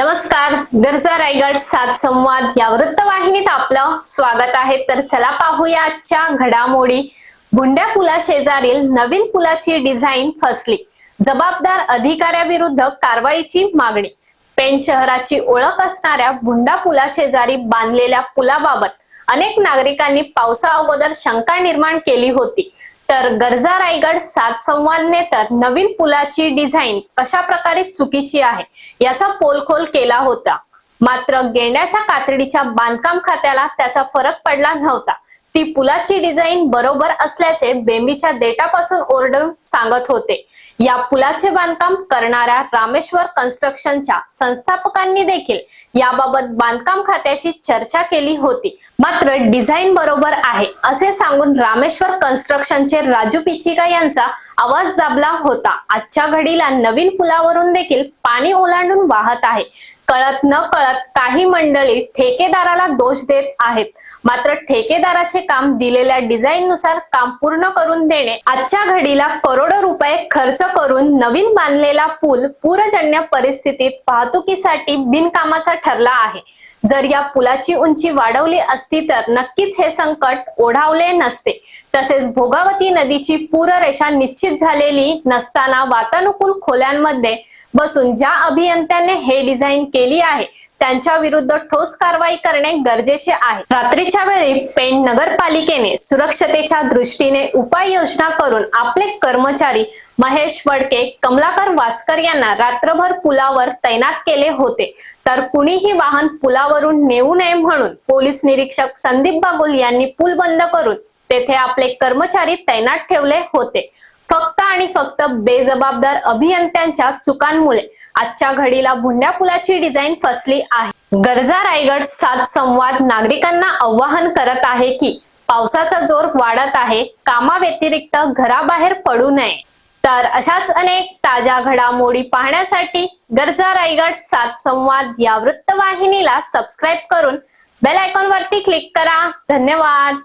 नमस्कार गरजा रायगड सात संवाद या वृत्तवाहिनीत आपलं स्वागत आहे. तर चला पाहूया आजच्या घडामोडी. भुंड्या पुला शेजारील नवीन पुलाची डिझाईन फसली. जबाबदार अधिकाऱ्याविरुद्ध कारवाईची मागणी. पेण शहराची ओळख असणाऱ्या भुंडा पुला शेजारी बांधलेल्या पुलाबाबत अनेक नागरिकांनी पावसा अगोदर शंका निर्माण केली होती. तर गरजा रायगड सात संवादने तर नवीन पुलाची डिझाईन कशा प्रकारे चुकीची आहे याचा पोलखोल केला होता. मात्र गेंड्याच्या कातडीच्या बांधकाम खात्याला त्याचा फरक पडला नव्हता. ती पुलाची डिझाईन बरोबर असल्याचे बेंबीच्या देटापासून ओरडून सांगत होते. या पुलाचे बांधकाम करणाऱ्या रामेश्वर कन्स्ट्रक्शनच्या संस्थापकांनी देखील याबाबत बांधकाम खात्याशी चर्चा केली होती. मात्र डिझाईन बरोबर आहे असे सांगून रामेश्वर कन्स्ट्रक्शनचे राजू पिचिका यांचा आवाज दाबला होता. आजच्या घडीला नवीन पुलावरून देखील पाणी ओलांडून वाहत आहे. कळत न कळत काही मंडळी ठेकेदाराला दोष देत आहेत. मात्र ठेकेदाराचे काम दिलेल्या डिझाईन नुसार काम पूर्ण करून देणे आजच्या घडीला करोडो रुपये खर्च करून नवीन बांधलेला पूल पूरजन्य परिस्थितीत वाहतुकीसाठी बिनकामाचा ठरला आहे. जर या पुलाची उंची वाढवली असती तर नक्कीच हे संकट ओढावले नसते. तसेच भोगावती नदीची पूररेषा निश्चित झालेली नसताना वातानुकूल खोल्यांमध्ये बसून ज्या अभियंत्याने हे डिझाईन केली आहे त्यांच्या विरुद्ध ठोस कारवाई करणे गरजेचे आहे. रात्रीच्या वेळी पेण नगरपालिकेने सुरक्षतेच्या दृष्टीने उपाययोजना करून आपले कर्मचारी महेश वडके कमलाकर वास्कर यांना रात्रभर पुलावर तैनात केले होते. तर कुणीही वाहन पुलावरून नेऊ नये म्हणून पोलीस निरीक्षक संदीप बागुल यांनी पूल बंद करून तेथे आपले कर्मचारी तैनात ठेवले होते. फक्त आणि फक्त बेजबाबदार अभियंत्यांच्या चुकांमुळे आजच्या घडीला भुंड्या पुलाची डिझाईन फसली आहे. गरजा रायगड सात संवाद नागरिकांना आवाहन करत आहे की पावसाचा जोर वाढत आहे कामाव्यतिरिक्त घराबाहेर पडू नये. तर अशाच अनेक ताज्या घडामोडी पाहण्यासाठी गरजा रायगड सात संवाद या वृत्तवाहिनीला सबस्क्राईब करून बेल आयकॉन वरती क्लिक करा. धन्यवाद.